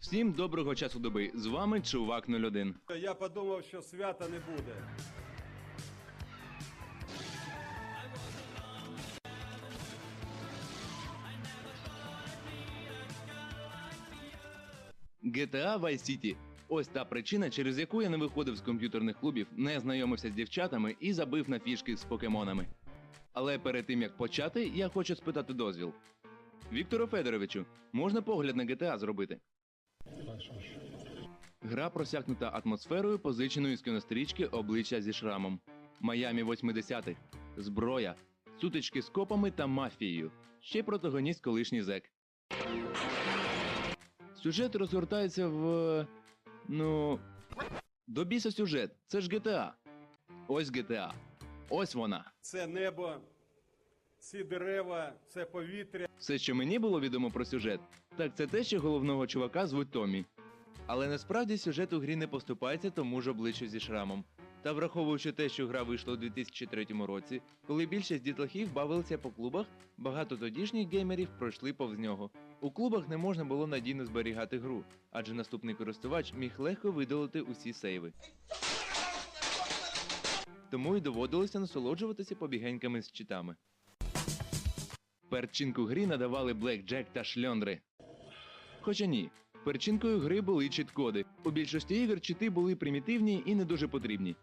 Всім доброго часу доби. З вами Чувак 01. Я подумав, що свята не буде. GTA Vice City. Ось та причина, через яку я не виходив з комп'ютерних клубів, не знайомився з дівчатами і забив на фішки з покемонами. Але перед тим як почати, я хочу спитати дозвіл. Віктору Федоровичу, можна погляд на GTA зробити? Гра просякнута атмосферою, позиченою з кінострічки обличчя зі шрамом. Майамі 80-х. Зброя, сутички з копами та мафією. Ще й протагоніст колишній зек. Сюжет розгортається в. Ну. До біса сюжет. Це ж GTA. Ось GTA. Ось вона. Це небо, ці дерева, це повітря. Все, що мені було відомо про сюжет, так це те, що головного чувака звуть Томі. Але насправді сюжет у грі не поступається тому ж обличчю зі шрамом. Та враховуючи те, що гра вийшла у 2003 році, коли більшість дітлахів бавилися по клубах, багато тодішніх геймерів пройшли повз нього. У клубах не можна було надійно зберігати гру, адже наступний користувач міг легко видалити усі сейви. Тому й доводилося насолоджуватися побігеньками з читами. Перчинку грі надавали Blackjack та шльондри. Хоча ні, перчинкою гри були чіт-коди. У більшості ігор чити були примітивні і не дуже потрібні.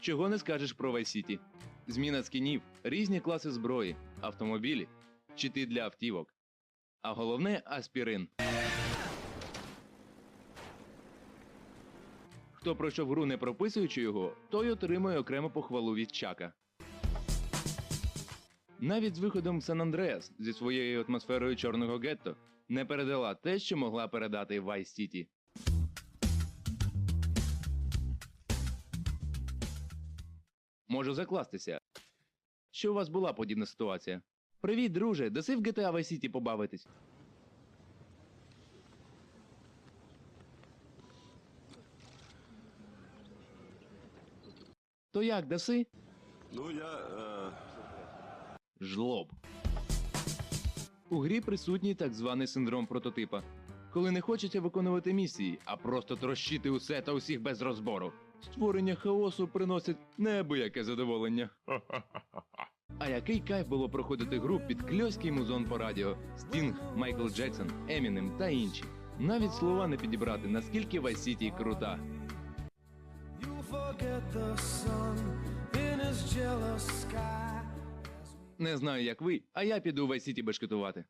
Чого не скажеш про Vice City. Зміна скінів, різні класи зброї, автомобілі, чити для автівок. А головне аспірин. Хто пройшов гру не прописуючи його, той отримує окрему похвалу від Чака. Навіть з виходом Сан Андреас зі своєю атмосферою чорного гетто не передала те, що могла передати Vice City. Можу закластися. Що у вас була подібна ситуація? Привіт, друже, даси в GTA Vice City побавитись. То як, даси? Ну, я. Е... Жлоб. У грі присутній так званий синдром прототипа, коли не хочеться виконувати місії, а просто трощити усе та усіх без розбору. Створення хаосу приносить неабияке задоволення. А який кайф було проходити гру під кльоський музон по радіо Стінг, Майкл Джексон, Емінем та інші. Навіть слова не підібрати, наскільки Vice City крута. You'll forget the sun in his jealous sky. Не знаю, як ви, а я піду в сіті бешкетувати.